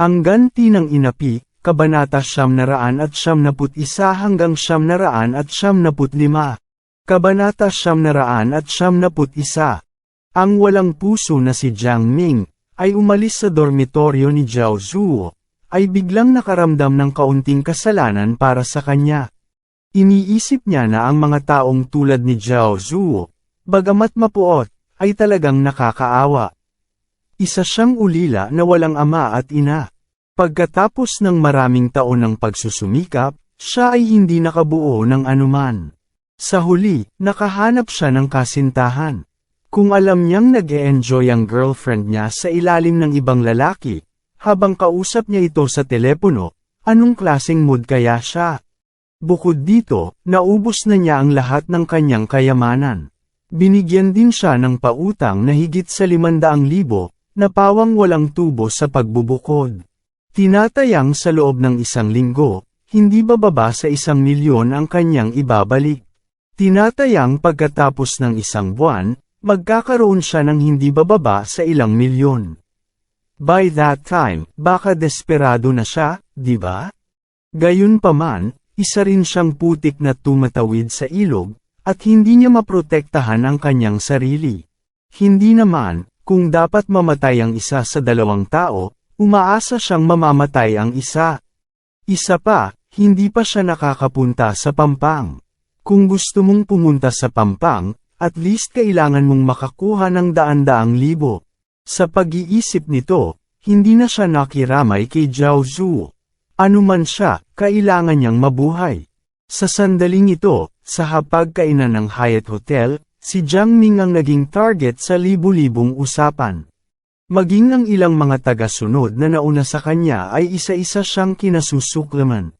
Ang ganti ng inapi, Kabanata Siyam naraan at Siyam naput isa hanggang Siyam naraan at Siyam naput lima. Kabanata Siyam naraan at Siyam naput isa. Ang walang puso na si Jiang Ming, ay umalis sa dormitoryo ni Zhao Zuo, ay biglang nakaramdam ng kaunting kasalanan para sa kanya. Iniisip niya na ang mga taong tulad ni Zhao Zuo, bagamat mapuot, ay talagang nakakaawa. Isa siyang ulila na walang ama at ina. Pagkatapos ng maraming taon ng pagsusumikap, siya ay hindi nakabuo ng anuman. Sa huli, nakahanap siya ng kasintahan. Kung alam niyang nag-e-enjoy ang girlfriend niya sa ilalim ng ibang lalaki, habang kausap niya ito sa telepono, anong klaseng mood kaya siya? Bukod dito, naubos na niya ang lahat ng kanyang kayamanan. Binigyan din siya ng pautang na higit sa 500,000, na pawang walang tubo sa pagbubukod. Tinatayang sa loob ng isang linggo, hindi bababa sa isang milyon ang kanyang ibabalik. Tinatayang pagkatapos ng isang buwan, magkakaroon siya ng hindi bababa sa ilang milyon. By that time, baka desperado na siya, di ba? Gayunpaman, isa rin siyang putik na tumatawid sa ilog, at hindi niya maprotektahan ang kanyang sarili. Hindi naman, kung dapat mamatay ang isa sa dalawang tao, Umaasa siyang mamamatay ang isa. Isa pa, hindi pa siya nakakapunta sa Pampang. Kung gusto mong pumunta sa Pampang, at least kailangan mong makakuha ng daan-daang libo. Sa pag-iisip nito, hindi na siya nakiramay kay Zhao Zhu. Ano man siya, kailangan niyang mabuhay. Sa sandaling ito, sa hapagkainan ng Hyatt Hotel, si Jiang Ming ang naging target sa libu-libong usapan. Maging ang ilang mga taga-sunod na nauna sa kanya ay isa-isa siyang kinasusuklaman.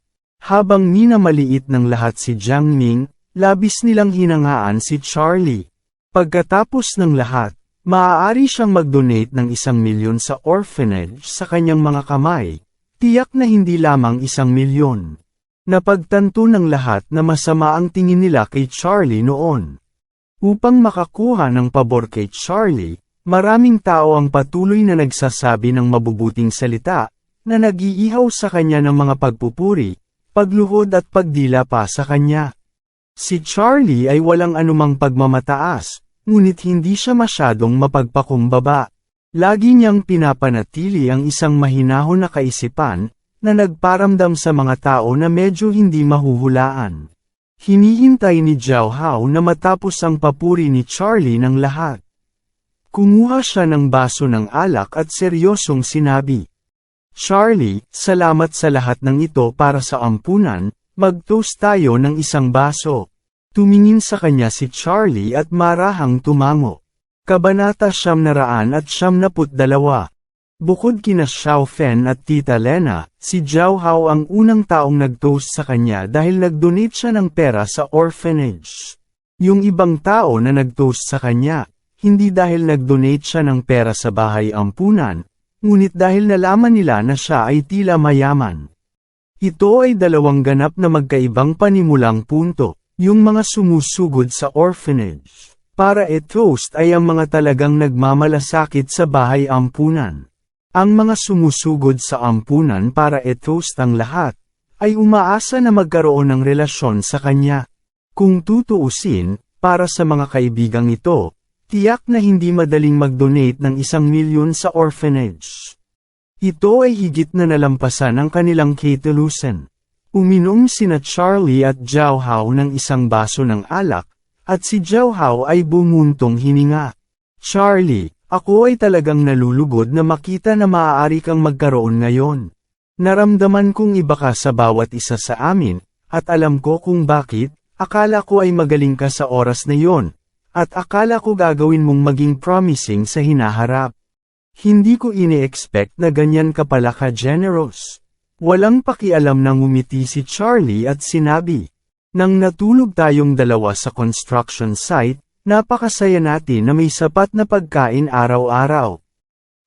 Habang minamaliit ng lahat si Jiang Ming, labis nilang hinangaan si Charlie. Pagkatapos ng lahat, maaari siyang mag-donate ng isang milyon sa orphanage sa kanyang mga kamay, tiyak na hindi lamang isang milyon. Napagtanto ng lahat na masama ang tingin nila kay Charlie noon. Upang makakuha ng pabor kay Charlie, Maraming tao ang patuloy na nagsasabi ng mabubuting salita, na nag-iihaw sa kanya ng mga pagpupuri, pagluhod at pagdila pa sa kanya. Si Charlie ay walang anumang pagmamataas, ngunit hindi siya masyadong mapagpakumbaba. Lagi niyang pinapanatili ang isang mahinahon na kaisipan, na nagparamdam sa mga tao na medyo hindi mahuhulaan. Hinihintay ni Jiao Hao na matapos ang papuri ni Charlie ng lahat. Kumuha siya ng baso ng alak at seryosong sinabi. Charlie, salamat sa lahat ng ito para sa ampunan, mag-toast tayo ng isang baso. Tumingin sa kanya si Charlie at marahang tumango. Kabanata siyam naraan at siyam naput dalawa. Bukod kina Xiao Fen at Tita Lena, si Jiao Hao ang unang taong nag-toast sa kanya dahil nag-donate siya ng pera sa orphanage. Yung ibang tao na nag-toast sa kanya, hindi dahil nag-donate siya ng pera sa bahay ampunan, ngunit dahil nalaman nila na siya ay tila mayaman. Ito ay dalawang ganap na magkaibang panimulang punto, yung mga sumusugod sa orphanage. Para e-toast ay ang mga talagang nagmamalasakit sa bahay ampunan. Ang mga sumusugod sa ampunan para e-toast ang lahat, ay umaasa na magkaroon ng relasyon sa kanya. Kung tutuusin, para sa mga kaibigang ito, Tiyak na hindi madaling mag-donate ng isang milyon sa orphanage. Ito ay higit na nalampasan ang kanilang katalusan. Uminom sina Charlie at Jiao Hao ng isang baso ng alak, at si Jiao Hao ay bumuntong hininga. Charlie, ako ay talagang nalulugod na makita na maaari kang magkaroon ngayon. Naramdaman kong iba ka sa bawat isa sa amin, at alam ko kung bakit, akala ko ay magaling ka sa oras na yon, at akala ko gagawin mong maging promising sa hinaharap. Hindi ko ini-expect na ganyan ka pala ka-generous. Walang pakialam nang umiti si Charlie at sinabi. Nang natulog tayong dalawa sa construction site, napakasaya natin na may sapat na pagkain araw-araw.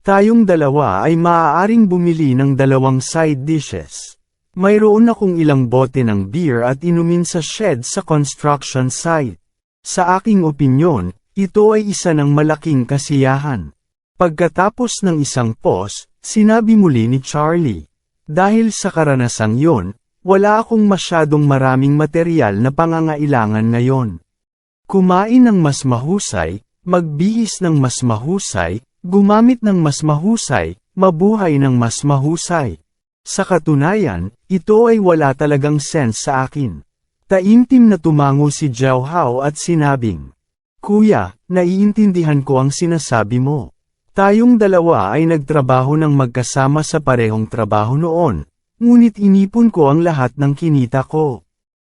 Tayong dalawa ay maaaring bumili ng dalawang side dishes. Mayroon akong ilang bote ng beer at inumin sa shed sa construction site. Sa aking opinyon, ito ay isa ng malaking kasiyahan. Pagkatapos ng isang pause, sinabi muli ni Charlie. Dahil sa karanasang yon, wala akong masyadong maraming material na pangangailangan ngayon. Kumain ng mas mahusay, magbihis ng mas mahusay, gumamit ng mas mahusay, mabuhay ng mas mahusay. Sa katunayan, ito ay wala talagang sense sa akin. Taimtim na tumango si Jiao Hao at sinabing, Kuya, naiintindihan ko ang sinasabi mo. Tayong dalawa ay nagtrabaho ng magkasama sa parehong trabaho noon, ngunit inipon ko ang lahat ng kinita ko.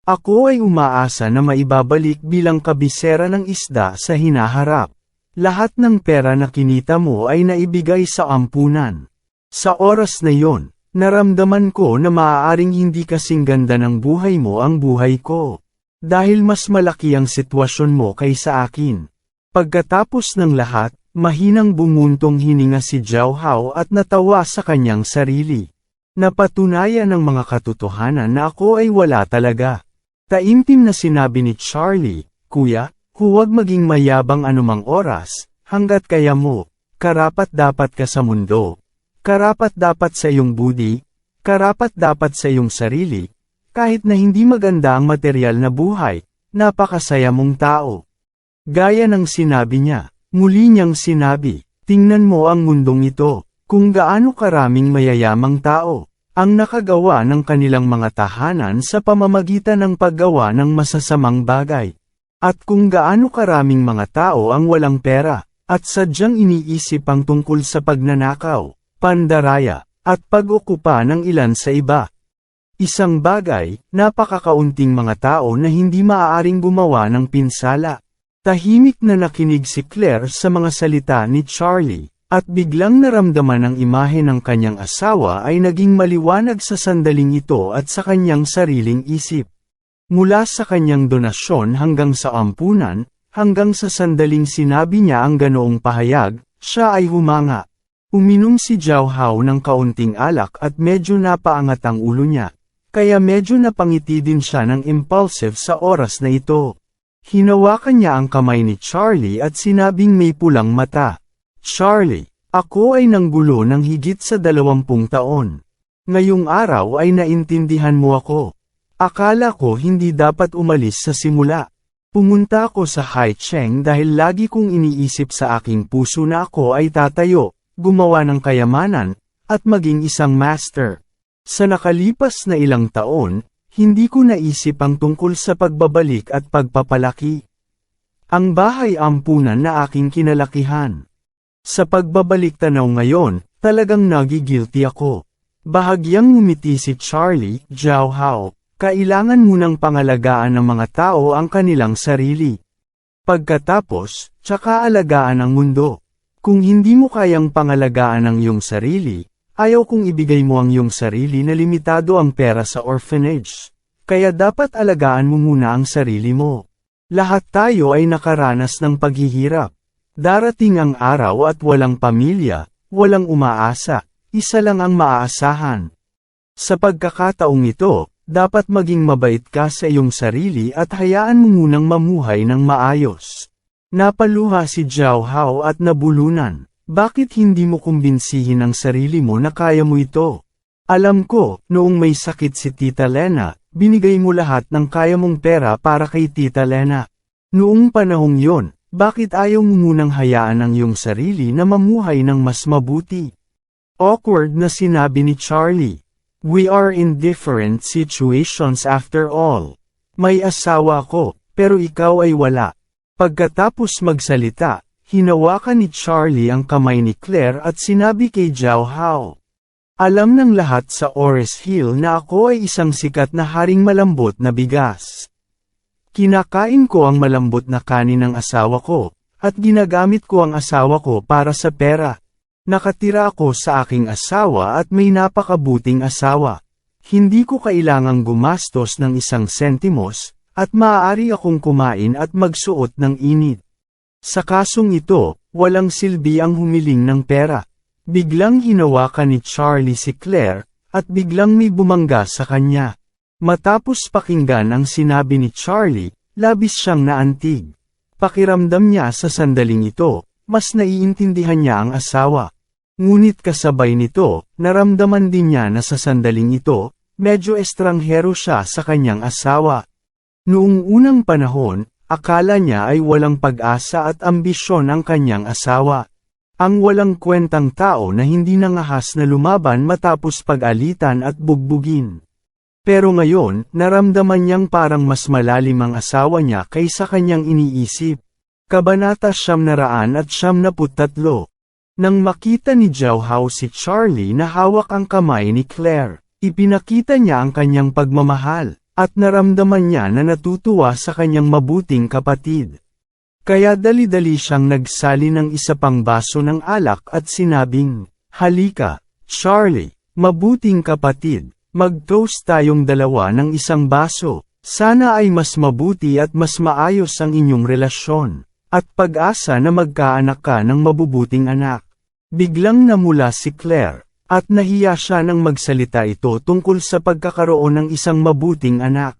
Ako ay umaasa na maibabalik bilang kabisera ng isda sa hinaharap. Lahat ng pera na kinita mo ay naibigay sa ampunan. Sa oras na yon, naramdaman ko na maaaring hindi kasing ganda ng buhay mo ang buhay ko. Dahil mas malaki ang sitwasyon mo kaysa akin. Pagkatapos ng lahat, mahinang bumuntong hininga si Jiao Hao at natawa sa kanyang sarili. Napatunayan ng mga katotohanan na ako ay wala talaga. Taimtim na sinabi ni Charlie, Kuya, huwag maging mayabang anumang oras, hanggat kaya mo, karapat dapat ka sa mundo. Karapat dapat sa iyong budi, karapat dapat sa iyong sarili, kahit na hindi maganda ang material na buhay, napakasaya mong tao. Gaya ng sinabi niya, muli niyang sinabi, tingnan mo ang mundong ito, kung gaano karaming mayayamang tao, ang nakagawa ng kanilang mga tahanan sa pamamagitan ng paggawa ng masasamang bagay. At kung gaano karaming mga tao ang walang pera, at sadyang iniisip ang tungkol sa pagnanakaw, pandaraya, at pag-okupa ng ilan sa iba. Isang bagay, napakakaunting mga tao na hindi maaaring gumawa ng pinsala. Tahimik na nakinig si Claire sa mga salita ni Charlie. At biglang naramdaman ang imahe ng kanyang asawa ay naging maliwanag sa sandaling ito at sa kanyang sariling isip. Mula sa kanyang donasyon hanggang sa ampunan, hanggang sa sandaling sinabi niya ang ganoong pahayag, siya ay humanga. Uminom si Jiao Hao ng kaunting alak at medyo napaangat ang ulo niya, kaya medyo napangiti din siya ng impulsive sa oras na ito. Hinawakan niya ang kamay ni Charlie at sinabing may pulang mata. Charlie, ako ay nanggulo ng higit sa dalawampung taon. Ngayong araw ay naintindihan mo ako. Akala ko hindi dapat umalis sa simula. Pumunta ako sa Haicheng dahil lagi kong iniisip sa aking puso na ako ay tatayo, gumawa ng kayamanan, at maging isang master. Sa nakalipas na ilang taon, hindi ko naisip ang tungkol sa pagbabalik at pagpapalaki. Ang bahay ampunan na aking kinalakihan. Sa pagbabalik tanaw ngayon, talagang nagigilty ako. Bahagyang ngumiti si Charlie, Jiao Hao, kailangan munang pangalagaan ng mga tao ang kanilang sarili. Pagkatapos, tsaka alagaan ang mundo. Kung hindi mo kayang pangalagaan ang iyong sarili, ayaw kong ibigay mo ang iyong sarili na limitado ang pera sa orphanage. Kaya dapat alagaan mo muna ang sarili mo. Lahat tayo ay nakaranas ng paghihirap. Darating ang araw at walang pamilya, walang umaasa, isa lang ang maaasahan. Sa pagkakataong ito, dapat maging mabait ka sa iyong sarili at hayaan mo munang mamuhay ng maayos. Napaluha si Jiao Hao at nabulunan. Bakit hindi mo kumbinsihin ang sarili mo na kaya mo ito? Alam ko, noong may sakit si Tita Lena, binigay mo lahat ng kaya mong pera para kay Tita Lena. Noong panahong yon, bakit ayaw mo munang hayaan ang iyong sarili na mamuhay ng mas mabuti? Awkward na sinabi ni Charlie. We are in different situations after all. May asawa ko, pero ikaw ay wala. Pagkatapos magsalita, hinawakan ni Charlie ang kamay ni Claire at sinabi kay Jiao Hao. Alam ng lahat sa Ores Hill na ako ay isang sikat na haring malambot na bigas. Kinakain ko ang malambot na kanin ng asawa ko, at ginagamit ko ang asawa ko para sa pera. Nakatira ako sa aking asawa at may napakabuting asawa. Hindi ko kailangang gumastos ng isang sentimos, at maaari akong kumain at magsuot ng init. Sa kasong ito, walang silbi ang humiling ng pera. Biglang hinawakan ni Charlie si Claire, at biglang may bumangga sa kanya. Matapos pakinggan ang sinabi ni Charlie, labis siyang naantig. Pakiramdam niya sa sandaling ito, mas naiintindihan niya ang asawa. Ngunit kasabay nito, naramdaman din niya na sa sandaling ito, medyo estranghero siya sa kanyang asawa. Noong unang panahon, akala niya ay walang pag-asa at ambisyon ang kanyang asawa. Ang walang kwentang tao na hindi nangahas na lumaban matapos pag-alitan at bugbugin. Pero ngayon, naramdaman niyang parang mas malalim ang asawa niya kaysa kanyang iniisip. Kabanata siyam naraan at siyam naputtatlo. Nang makita ni Jiao Hao si Charlie na hawak ang kamay ni Claire, ipinakita niya ang kanyang pagmamahal, at naramdaman niya na natutuwa sa kanyang mabuting kapatid. Kaya dali-dali siyang nagsali ng isa pang baso ng alak at sinabing, Halika, Charlie, mabuting kapatid, mag-toast tayong dalawa ng isang baso, sana ay mas mabuti at mas maayos ang inyong relasyon, at pag-asa na magkaanak ka ng mabubuting anak. Biglang namula si Claire, at nahiya siya nang magsalita ito tungkol sa pagkakaroon ng isang mabuting anak.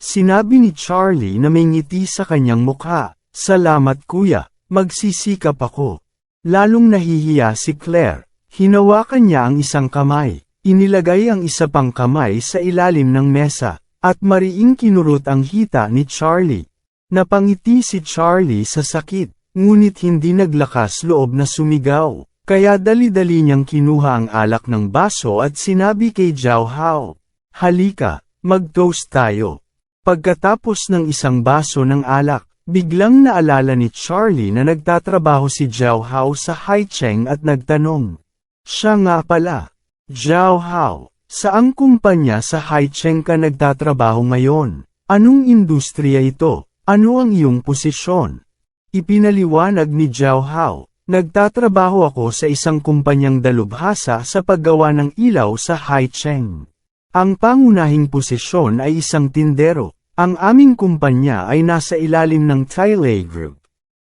Sinabi ni Charlie na may ngiti sa kanyang mukha, Salamat kuya, magsisikap ako. Lalong nahihiya si Claire, hinawakan niya ang isang kamay, inilagay ang isa pang kamay sa ilalim ng mesa, at mariing kinurot ang hita ni Charlie. Napangiti si Charlie sa sakit, ngunit hindi naglakas loob na sumigaw. Kaya dali-dali niyang kinuha ang alak ng baso at sinabi kay Jiao Hao, Halika, mag-toast tayo. Pagkatapos ng isang baso ng alak, biglang naalala ni Charlie na nagtatrabaho si Jiao Hao sa Haicheng at nagtanong. Siya nga pala. Jiao Hao, saang kumpanya sa Haicheng ka nagtatrabaho ngayon? Anong industriya ito? Ano ang iyong posisyon? Ipinaliwanag ni Jiao Hao. Nagtatrabaho ako sa isang kumpanyang dalubhasa sa paggawa ng ilaw sa Haicheng. Ang pangunahing posisyon ay isang tindero. Ang aming kumpanya ay nasa ilalim ng Tailei Group.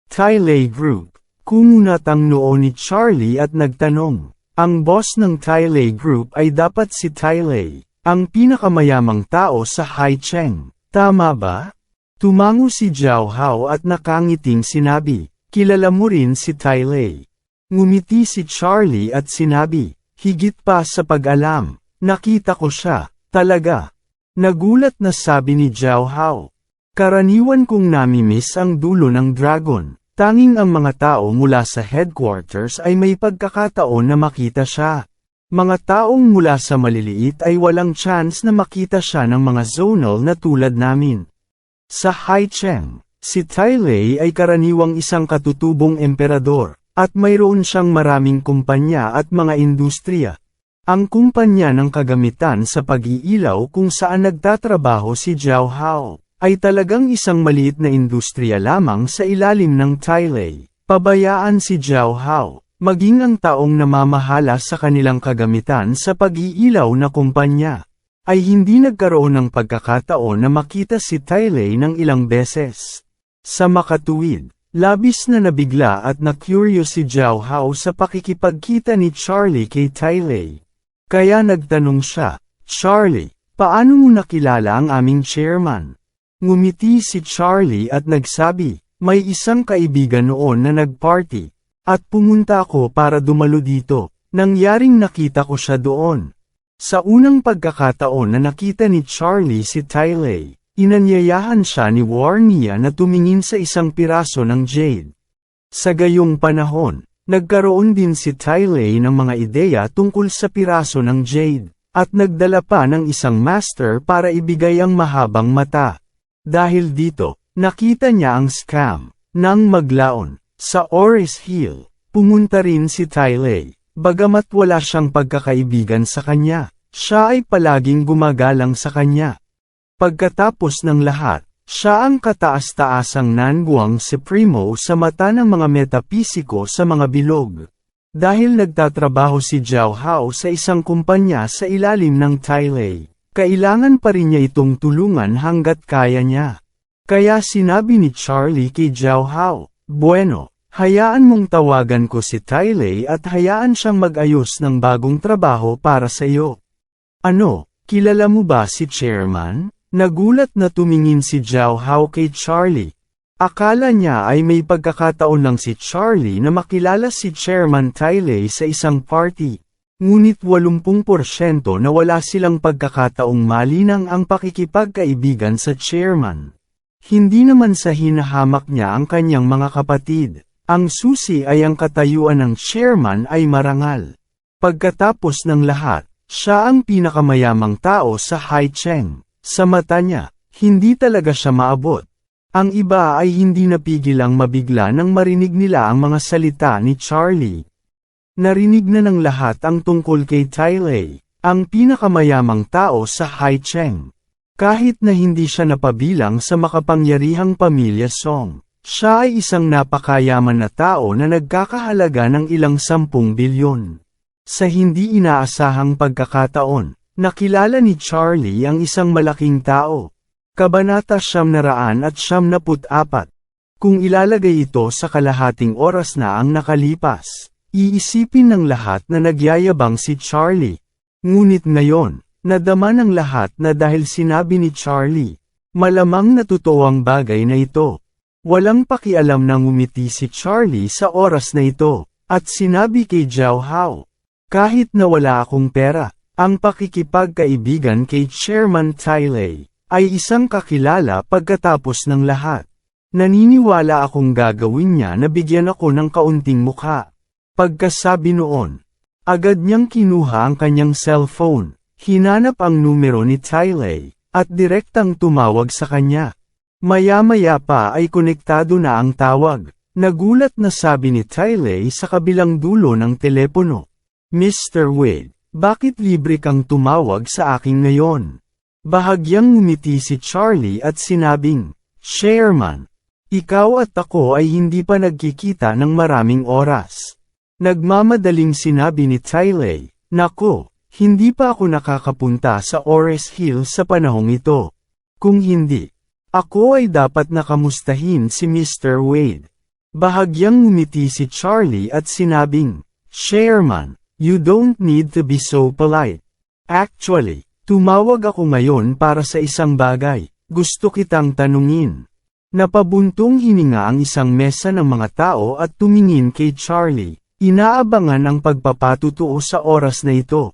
Tailei Group, kumunat ang noo ni Charlie at nagtanong. Ang boss ng Tailei Group ay dapat si Tailei, ang pinakamayamang tao sa Haicheng. Tama ba? Tumango si Jiao Hao at nakangiting sinabi. Kilala mo rin si Tailei. Ngumiti si Charlie at sinabi, higit pa sa pag-alam, nakita ko siya, talaga. Nagulat na sabi ni Jiao Hao. Karaniwan kong namimiss ang dulo ng dragon, tanging ang mga tao mula sa headquarters ay may pagkakataon na makita siya. Mga taong mula sa maliliit ay walang chance na makita siya ng mga zonal na tulad namin. Sa Haicheng, Si Tailei ay karaniwang isang katutubong emperador, at mayroon siyang maraming kumpanya at mga industriya. Ang kumpanya ng kagamitan sa pag-iilaw kung saan nagtatrabaho si Jiao Hao, ay talagang isang maliit na industriya lamang sa ilalim ng Tailei. Pabayaan si Jiao Hao, maging ang taong namamahala sa kanilang kagamitan sa pag-iilaw na kumpanya ay hindi nagkaroon ng pagkakataon na makita si Tailei ng ilang beses. Sa makatuwid, labis na nabigla at na-curious si Jiao Hao sa pakikipagkita ni Charlie kay Tailei. Kaya nagtanong siya, Charlie, paano mo nakilala ang aming chairman? Ngumiti si Charlie at nagsabi, may isang kaibigan noon na nagparty, at pumunta ako para dumalo dito, nangyaring nakita ko siya doon. Sa unang pagkakataon na nakita ni Charlie si Tailei, Inanyayahan siya ni Warnia na tumingin sa isang piraso ng jade. Sa gayong panahon, nagkaroon din si Tailei ng mga ideya tungkol sa piraso ng jade, at nagdala pa ng isang master para ibigay ang mahabang mata. Dahil dito, nakita niya ang scam. Nang maglaon, sa Oris Hill, pumunta rin si Tailei. Bagamat wala siyang pagkakaibigan sa kanya, siya ay palaging gumagalang sa kanya. Pagkatapos ng lahat, siya ang kataas-taasang Nanguang Supremo sa mata ng mga metapisiko sa mga bilog. Dahil nagtatrabaho si Jiao Hao sa isang kumpanya sa ilalim ng Tailei, kailangan pa rin niya itong tulungan hanggat kaya niya. Kaya sinabi ni Charlie kay Jiao Hao, Bueno, hayaan mong tawagan ko si Tailei at hayaan siyang mag-ayos ng bagong trabaho para sa iyo. Ano, kilala mo ba si Chairman? Nagulat na tumingin si Jiao Hao kay Charlie. Akala niya ay may pagkakataon lang si Charlie na makilala si Chairman Tailei sa isang party. Ngunit 80% na wala silang pagkakataong malinang ang pakikipagkaibigan sa chairman. Hindi naman sa hinahamak niya ang kanyang mga kapatid. Ang susi ay ang katayuan ng chairman ay marangal. Pagkatapos ng lahat, siya ang pinakamayamang tao sa Haicheng. Sa mata niya, hindi talaga siya maabot. Ang iba ay hindi napigilang mabigla nang marinig nila ang mga salita ni Charlie. Narinig na ng lahat ang tungkol kay Tailei, ang pinakamayamang tao sa Haicheng. Kahit na hindi siya napabilang sa makapangyarihang pamilya Song, siya ay isang napakayaman na tao na nagkakahalaga ng ilang sampung bilyon. Sa hindi inaasahang pagkakataon, nakilala ni Charlie ang isang malaking tao. Kabanata siyam na raan at siyam naput apat. Kung ilalagay ito sa kalahating oras na ang nakalipas, iisipin ng lahat na nagyayabang si Charlie. Ngunit ngayon, nadama ng lahat na dahil sinabi ni Charlie, malamang na totoo ang bagay na ito. Walang pakialam nang umiti si Charlie sa oras na ito, at sinabi kay Jiao Hao, kahit na wala akong pera, ang pakikipagkaibigan kay Chairman Tailei ay isang kakilala pagkatapos ng lahat. Naniniwala akong gagawin niya na bigyan ako ng kaunting mukha. Pagkasabi noon, agad niyang kinuha ang kanyang cellphone, hinanap ang numero ni Tailei, at direktang tumawag sa kanya. Maya-maya pa ay konektado na ang tawag. Nagulat na sabi ni Tailei sa kabilang dulo ng telepono. Mr. Wade, bakit libre kang tumawag sa akin ngayon? Bahagyang ngumiti si Charlie at sinabing, Chairman, ikaw at ako ay hindi pa nagkikita ng maraming oras. Nagmamadaling sinabi ni Tailei, Nako, hindi pa ako nakakapunta sa Ores Hill sa panahong ito. Kung hindi, ako ay dapat nakamustahin si Mr. Wade. Bahagyang ngumiti si Charlie at sinabing, Chairman, you don't need to be so polite. Actually, tumawag ako ngayon para sa isang bagay, gusto kitang tanungin. Napabuntong hininga ang isang mesa ng mga tao at tumingin kay Charlie, inaabangan ang pagpapatutuo sa oras na ito.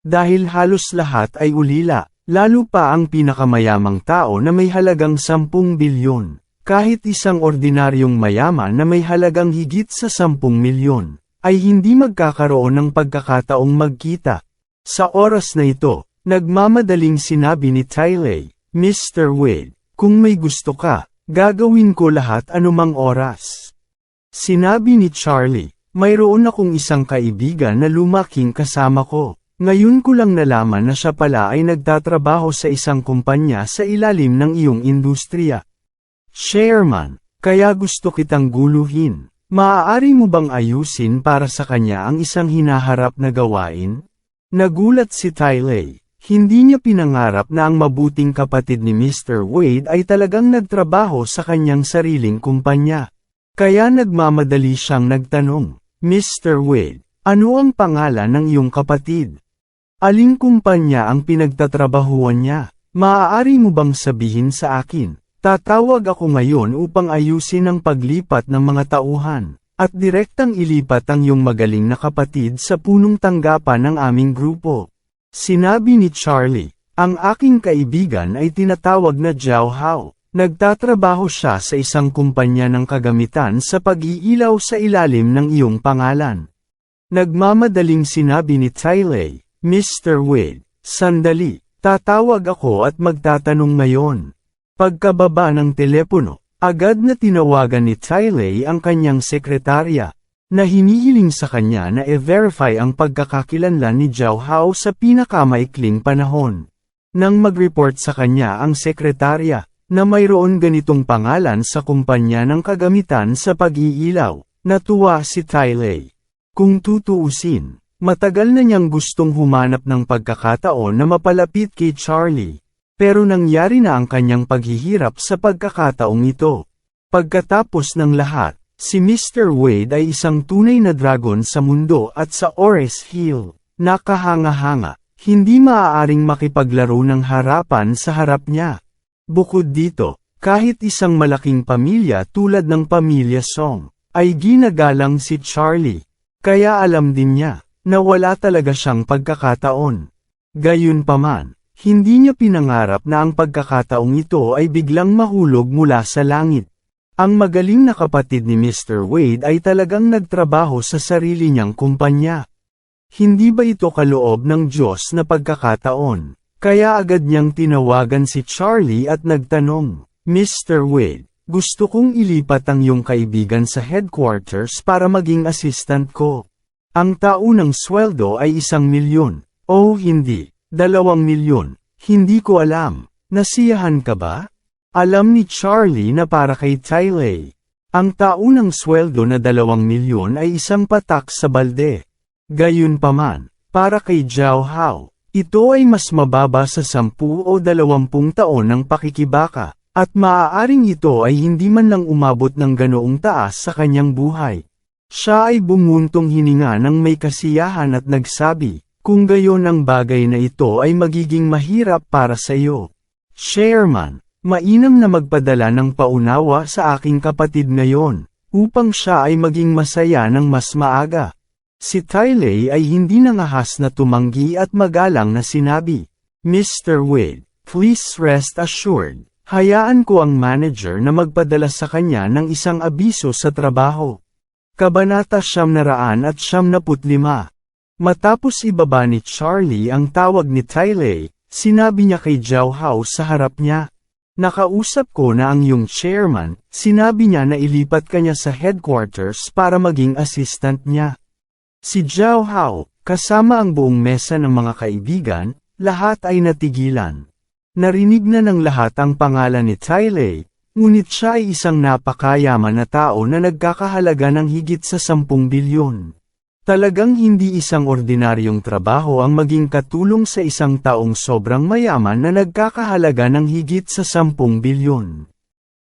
Dahil halos lahat ay ulila, lalo pa ang pinakamayamang tao na may halagang 10 bilyon. Kahit isang ordinaryong mayaman na may halagang higit sa 10 milyon, ay hindi magkakaroon ng pagkakataong magkita. Sa oras na ito, nagmamadaling sinabi ni Tailei, Mr. Wade, kung may gusto ka, gagawin ko lahat anumang oras. Sinabi ni Charlie, mayroon akong isang kaibigan na lumaking kasama ko. Ngayon ko lang nalaman na siya pala ay nagtatrabaho sa isang kumpanya sa ilalim ng iyong industriya. Chairman, kaya gusto kitang guluhin. Maaari mo bang ayusin para sa kanya ang isang hinaharap na gawain? Nagulat si Tailei. Hindi niya pinangarap na ang mabuting kapatid ni Mr. Wade ay talagang nagtrabaho sa kanyang sariling kumpanya. Kaya nagmamadali siyang nagtanong, Mr. Wade, ano ang pangalan ng iyong kapatid? Aling kumpanya ang pinagtatrabahuan niya? Maaari mo bang sabihin sa akin? Tatawag ako ngayon upang ayusin ang paglipat ng mga tauhan, at direktang ilipat ang iyong magaling na kapatid sa punong tanggapan ng aming grupo. Sinabi ni Charlie, ang aking kaibigan ay tinatawag na Jiao Hao. Nagtatrabaho siya sa isang kumpanya ng kagamitan sa pag-iilaw sa ilalim ng iyong pangalan. Nagmamadaling sinabi ni Tailei, Mr. Wade, sandali, tatawag ako at magtatanong ngayon. Pagkababa ng telepono, agad na tinawagan ni Tailei ang kanyang sekretarya, na hinihiling sa kanya na e-verify ang pagkakakilanlan ni Jiao Hao sa pinakamaikling panahon. Nang mag-report sa kanya ang sekretarya, na mayroon ganitong pangalan sa kumpanya ng kagamitan sa pag-iilaw, natuwa si Tailei. Kung tutuusin, matagal na niyang gustong humanap ng pagkakataon na mapalapit kay Charlie. Pero nangyari na ang kanyang paghihirap sa pagkakataong ito. Pagkatapos ng lahat, si Mr. Wade ay isang tunay na dragon sa mundo at sa Ores Hill. Nakahanga-hanga, hindi maaaring makipaglaro ng harapan sa harap niya. Bukod dito, kahit isang malaking pamilya tulad ng pamilya Song, ay ginagalang si Charlie. Kaya alam din niya, na wala talaga siyang pagkakataon. Gayunpaman, hindi niya pinangarap na ang pagkakataong ito ay biglang mahulog mula sa langit. Ang magaling na kapatid ni Mr. Wade ay talagang nagtrabaho sa sarili niyang kumpanya. Hindi ba ito kaloob ng Diyos na pagkakataon? Kaya agad niyang tinawagan si Charlie at nagtanong, Mr. Wade, gusto kong ilipat ang iyong kaibigan sa headquarters para maging assistant ko. Ang taunang sweldo ay isang milyon. Oh hindi, dalawang milyon. Hindi ko alam. Nasiyahan ka ba? Alam ni Charlie na para kay Tyler. Ang taunang sweldo na dalawang milyon ay isang patak sa balde. Gayunpaman, para kay Jiao Hao, ito ay mas mababa sa 10 o 20 taon ng pakikibaka, at maaaring ito ay hindi man lang umabot ng ganoong taas sa kanyang buhay. Siya ay bumuntong hininga ng may kasiyahan at nagsabi, kung gayon ang bagay na ito ay magiging mahirap para sa iyo. Chairman, mainam na magpadala ng paunawa sa aking kapatid ngayon, upang siya ay maging masaya ng mas maaga. Si Tyler ay hindi nangahas na tumanggi at magalang na sinabi, Mr. Wade, please rest assured, hayaan ko ang manager na magpadala sa kanya ng isang abiso sa trabaho. Kabanata siyam na raan at siyam naput lima. Matapos ibaba ni Charlie ang tawag ni Tyler, sinabi niya kay Jiao Hao sa harap niya. Nakausap ko na ang yung chairman, sinabi niya na ilipat kanya sa headquarters para maging assistant niya. Si Jiao Hao, kasama ang buong mesa ng mga kaibigan, lahat ay natigilan. Narinig na ng lahat ang pangalan ni Tyler, ngunit siya ay isang napakayaman na tao na nagkakahalaga ng higit sa 10 bilyon. Talagang hindi isang ordinaryong trabaho ang maging katulong sa isang taong sobrang mayaman na nagkakahalaga ng higit sa 10 bilyon.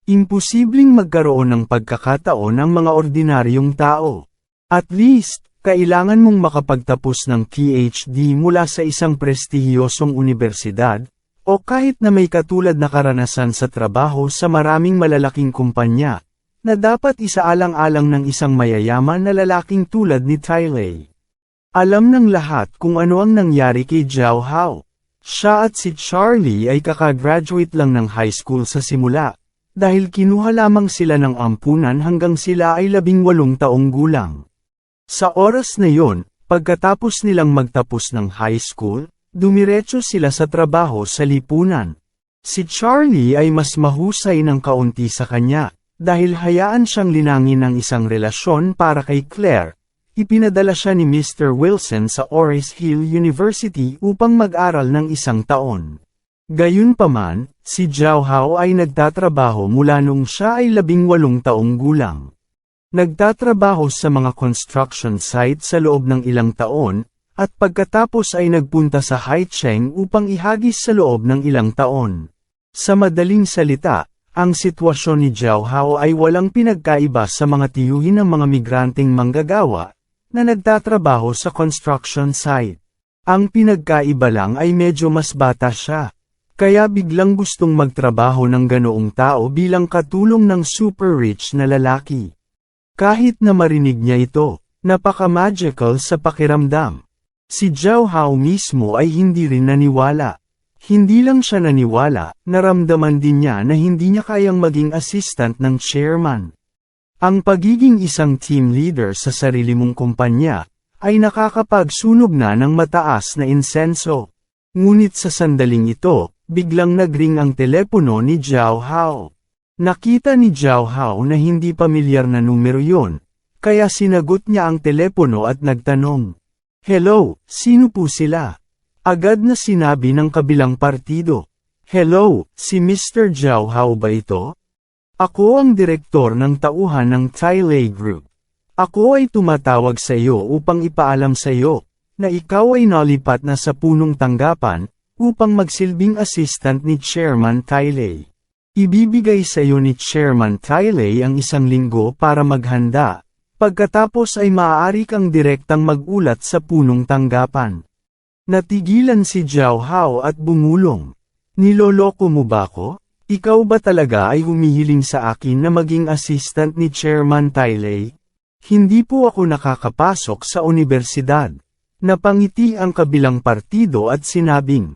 Imposibleng magkaroon ng pagkakataon ang mga ordinaryong tao. At least, kailangan mong makapagtapos ng PhD mula sa isang prestihiyosong universidad, o kahit na may katulad na karanasan sa trabaho sa maraming malalaking kumpanya, na dapat isaalang-alang ng isang mayayaman na lalaking tulad ni Tyler. Alam ng lahat kung ano ang nangyari kay Jiao Hao. Siya at si Charlie ay kakagraduate lang ng high school sa simula, dahil kinuha lamang sila ng ampunan hanggang sila ay labing walong taong gulang. Sa oras na yon, pagkatapos nilang magtapos ng high school, dumiretso sila sa trabaho sa lipunan. Si Charlie ay mas mahusay ng kaunti sa kanya, dahil hayaan siyang linangin ng isang relasyon para kay Claire. Ipinadala siya ni Mr. Wilson sa Oris Hill University upang mag-aral ng isang taon. Gayunpaman, si Jiao Hao ay nagtatrabaho mula nung siya ay labing walong taong gulang. Nagtatrabaho sa mga construction site sa loob ng ilang taon, at pagkatapos ay nagpunta sa Haicheng upang ihagis sa loob ng ilang taon. Sa madaling salita, ang sitwasyon ni Jiao Hao ay walang pinagkaiba sa mga tiyuhin ng mga migranteng manggagawa, na nagtatrabaho sa construction site. Ang pinagkaiba lang ay medyo mas bata siya. Kaya biglang gustong magtrabaho ng ganoong tao bilang katulong ng super rich na lalaki. Kahit na marinig niya ito, napaka-magical sa pakiramdam. Si Jiao Hao mismo ay hindi rin naniwala. Hindi lang siya naniwala, naramdaman din niya na hindi niya kayang maging assistant ng chairman. Ang pagiging isang team leader sa sarili mong kumpanya, ay nakakapagsunog na ng mataas na insenso. Ngunit sa sandaling ito, biglang nagring ang telepono ni Jiao Hao. Nakita ni Jiao Hao na hindi pamilyar na numero yon, kaya sinagot niya ang telepono at nagtanong. Hello, sino po sila? Agad na sinabi ng kabilang partido. Hello, si Mr. Jiao Hao ba ito? Ako ang direktor ng tauhan ng Tailei Group. Ako ay tumatawag sa iyo upang ipaalam sa iyo, na ikaw ay nalipat na sa punong tanggapan, upang magsilbing assistant ni Chairman Tyley. Ibibigay sa iyo ni Chairman Tyley ang isang linggo para maghanda, pagkatapos ay maaari kang direktang magulat sa punong tanggapan. Natigilan si Jiao Hao at bumulong. Niloloko mo ba ako? Ikaw ba talaga ay humihiling sa akin na maging assistant ni Chairman Tyley? Hindi po ako nakakapasok sa universidad. Napangiti ang kabilang partido at sinabing,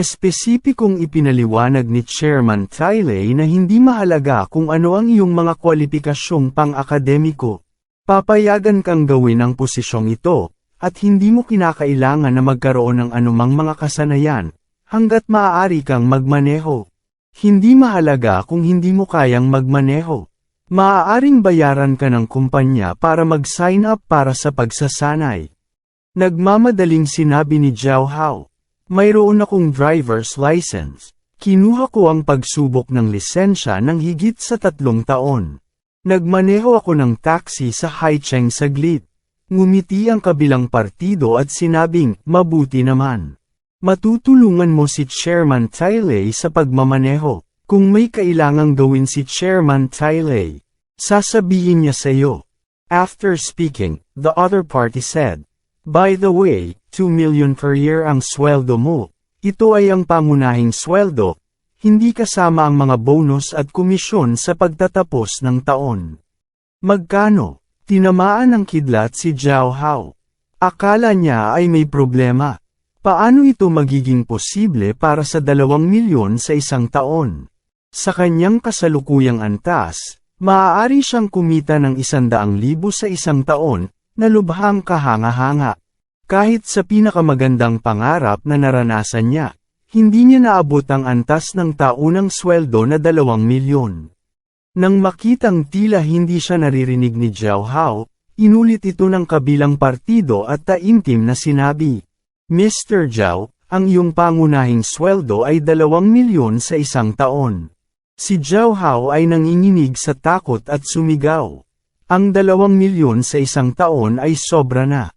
Espesipikong ipinaliwanag ni Chairman Tyley na hindi mahalaga kung ano ang iyong mga kwalipikasyong pang-akademiko. Papayagan kang gawin ang posisyong ito, at hindi mo kinakailangan na magkaroon ng anumang mga kasanayan, hanggat maaari kang magmaneho. Hindi mahalaga kung hindi mo kayang magmaneho. Maaaring bayaran ka ng kumpanya para mag-sign up para sa pagsasanay. Nagmamadaling sinabi ni Jiao Hao. Mayroon akong driver's license. Kinuha ko ang pagsubok ng lisensya ng higit sa tatlong taon. Nagmaneho ako ng taxi sa Haicheng saglit. Ngumiti ang kabilang partido at sinabing, mabuti naman. Matutulungan mo si Chairman Tyley sa pagmamaneho. Kung may kailangang gawin si Chairman Tyley, sasabihin niya sa iyo. After speaking, the other party said, By the way, 2 million per year ang sweldo mo. Ito ay ang pangunahing sweldo, hindi kasama ang mga bonus at komisyon sa pagtatapos ng taon. Magkano? Tinamaan ng kidlat si Jiao Hao. Akala niya ay may problema. Paano ito magiging posible para sa 2 milyon sa isang taon? Sa kanyang kasalukuyang antas, maaari siyang kumita ng 100,000 sa isang taon, na lubhang kahanga-hanga. Kahit sa pinakamagandang pangarap na naranasan niya, hindi niya naabot ang antas ng taunang sweldo na 2 milyon. Nang makitang tila hindi siya naririnig ni Jiao Hao, inulit ito ng kabilang partido at taimtim na sinabi, Mr. Jiao, ang iyong pangunahing sweldo ay 2 milyon sa isang taon. Si Jiao Hao ay nanginginig sa takot at sumigaw. Ang 2 milyon sa isang taon ay sobra na.